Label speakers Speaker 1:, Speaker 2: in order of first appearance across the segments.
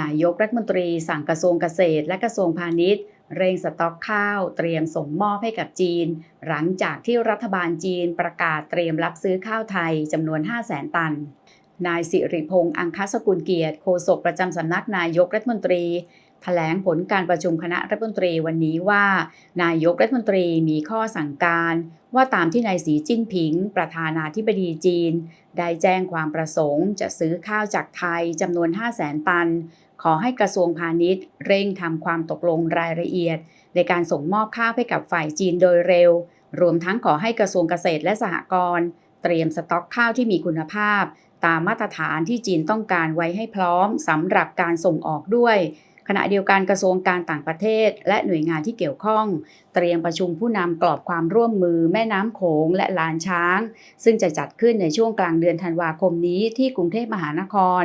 Speaker 1: นายกรัฐมนตรีสั่งกระทรวงเกษตร และกระทรวงพาณิชย์ เร่งสต็อกข้าว เตรียมส่งมอบให้กับจีน หลังจากที่รัฐบาลจีนประกาศเตรียมรับซื้อข้าวไทยจำนวน 5 0 0แสนตัน นายสิริพงษ์อังคสกุลเกียรติโฆษกประจำสำนักนายกรัฐมนตรี แถลงผลการประชุมคณะรัฐมนตรีวันนี้ว่า นายกรัฐมนตรีมีข้อสั่งการ ว่าตามที่นายสีจิ้นผิง ประธานาธิบดีจีน ได้แจ้งความประสงค์ จะซื้อข้าวจากไทยจำนวน 5 0 0แสนตัน ขอให้กระทรวงพาณิชย์ เร่งทำความตกลงรายละเอียด ในการส่งมอบข้าวให้กับฝ่ายจีนโดยเร็ว รวมทั้งขอให้กระทรวงเกษตรและสหกรณ์เตรียมสต็อกข้าวที่มีคุณภาพ ตามมาตรฐานที่จีนต้องการไว้ให้พร้อมสำหรับการส่งออกด้วย ขณะเดียวกันกระทรวงการต่างประเทศ และหน่วยงานที่เกี่ยวข้อง เตรียมประชุมผู้นำกรอบความร่วมมือแม่น้ำโขงและลานช้าง ซึ่งจะจัดขึ้นในช่วงกลางเดือนธันวาคมนี้ที่กรุงเทพมหานคร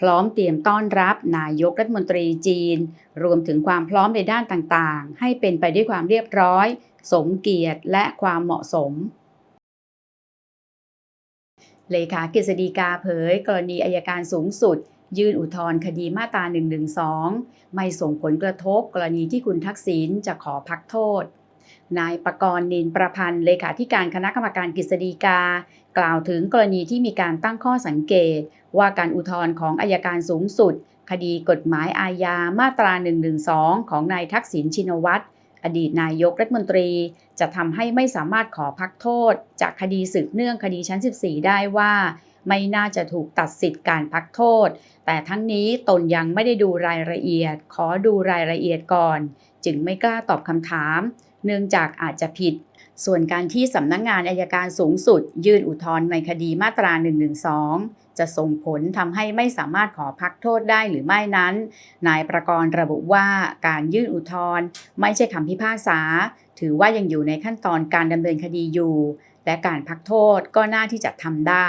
Speaker 1: พร้อมเตรียมต้อนรับนายกรัฐมนตรีจีน รวมถึงความพร้อมในด้านต่างๆ ให้เป็นไปด้วยความเรียบร้อย สมเกียรติและความเหมาะสมเลขากฤษฎีกาเผย กรณีอายการสูงสุด ยื่นอุทธรณ์คดีมาตรา 112 ไม่ส่งผลกระทบกรณีที่คุณทักษิณจะขอพักโทษ นายประกรณ์นินประพันธ์เลขาธิการคณะกรรมการกฤษฎีกา กล่าวถึงกรณีที่มีการตั้งข้อสังเกต ว่าการอุทธรณ์ของอายการสูงสุด คดีกฎหมายอาญามาตรา 112 ของนายทักษิณชินวัตรอดีตนายกรัฐมนตรีจะทำให้ไม่สามารถขอพักโทษ จากคดีสืบเนื่องคดีชั้น 14 ได้ว่า ไม่น่าจะถูกตัดสิทธิ์การพักโทษ แต่ทั้งนี้ตนยังไม่ได้ดูรายละเอียด ขอดูรายละเอียดก่อน จึงไม่กล้าตอบคำถาม เนื่องจากอาจจะผิด ส่วนการที่สำนักงงานอายการสูงสุด ยื่นอุทธรณ์ในคดีมาตรา 112 จะส่งผลทำให้ไม่สามารถขอพักโทษได้หรือไม่นั้น นายประกรณ์ระบุว่าการยื่นอุทธรณ์ไม่ใช่คำพิพากษา ถือว่ายังอยู่ในขั้นตอนการดำเนินคดีอยู่ และการพักโทษก็น่าที่จะทำได้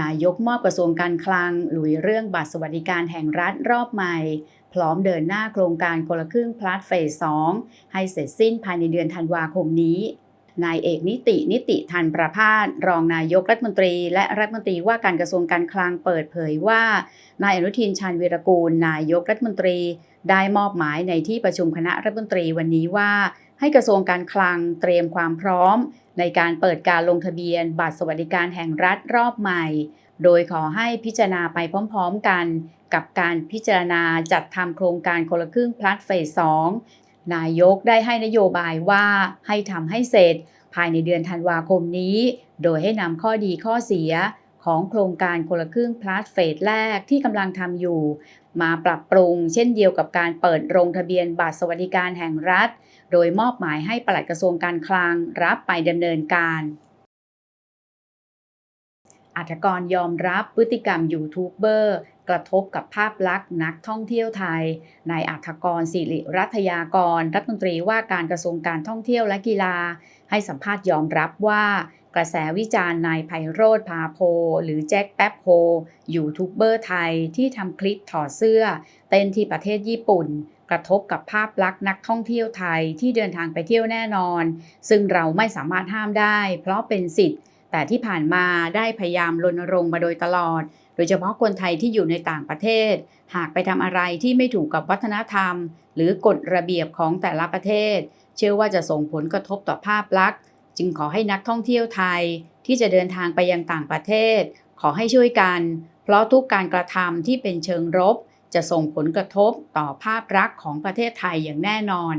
Speaker 1: นายกมอบกระทรวงการคลังหลุยเรื่องบัตรสวัสดิการแห่งรัฐรอบใหม่ พร้อมเดินหน้าโครงการคนละครึ่งพลัสเฟส 2 ให้เสร็จสิ้นภายในเดือนธันวาคมนี้ นายเอกนิตินิติทันประพาสรองนายกรัฐมนตรี และรัฐมนตรีว่าการกระทรวงการคลังเปิดเผยว่า นายอนุทินชาญวีรกูล นายกรัฐมนตรี ได้มอบหมายในที่ประชุมคณะรัฐมนตรีวันนี้ว่าให้กระทรวงการคลังเตรียมความพร้อม ในการเปิดการลงทะเบียนบัตรสวัสดิการแห่งรัฐรอบใหม่ โดยขอให้พิจารณาไปพร้อมๆกัน กับการพิจารณาจัดทำโครงการคนละครึ่งพลัสเฟส 2 นายกได้ให้นโยบายว่าให้ทำให้เสร็จ ภายในเดือนธันวาคมนี้ โดยให้นำข้อดีข้อเสีย ของโครงการคนละครึ่งพลัสเฟสแรกที่กำลังทำอยู่ มาปรับปรุงเช่นเดียวกับการเปิดลงทะเบียนบัตรสวัสดิการแห่งรัฐ โดยมอบหมายให้ปลัดกระทรวงการคลังรับไปดำเนินการอัฐกรยอมรับพฤติกรรมยูทูบเบอร์กระทบกับภาพลักษณ์นักท่องเที่ยวไทย นายอัฐกรสิริรัตยากร รัฐมนตรีว่าการกระทรวงการท่องเที่ยวและกีฬา ให้สัมภาษณ์ยอมรับว่า กระแสวิจารณ์นายไพโรธพาโพ หรือแจ็คแป๊บโฮยูทูบเบอร์ไทยที่ทำคลิปถอดเสื้อ เต้นที่ประเทศญี่ปุ่น กระทบกับภาพลักษณ์นักท่องเที่ยวไทยที่เดินทางไปเที่ยวแน่นอน ซึ่งเราไม่สามารถห้ามได้ เพราะเป็นสิทธิ์ แต่ที่ผ่านมาได้พยายามรณรงค์มาโดยตลอด โดยเฉพาะคนไทยที่อยู่ในต่างประเทศ หากไปทำอะไรที่ไม่ถูกกับวัฒนธรรม หรือกฎระเบียบของแต่ละประเทศ เชื่อว่าจะส่งผลกระทบต่อภาพลักษณ์ จึงขอให้นักท่องเที่ยวไทยที่จะเดินทางไปยังต่างประเทศ ขอให้ช่วยกัน เพราะทุกการกระทำที่เป็นเชิงรบ จะส่งผลกระทบต่อภาพลักษณ์ของประเทศไทยอย่างแน่นอน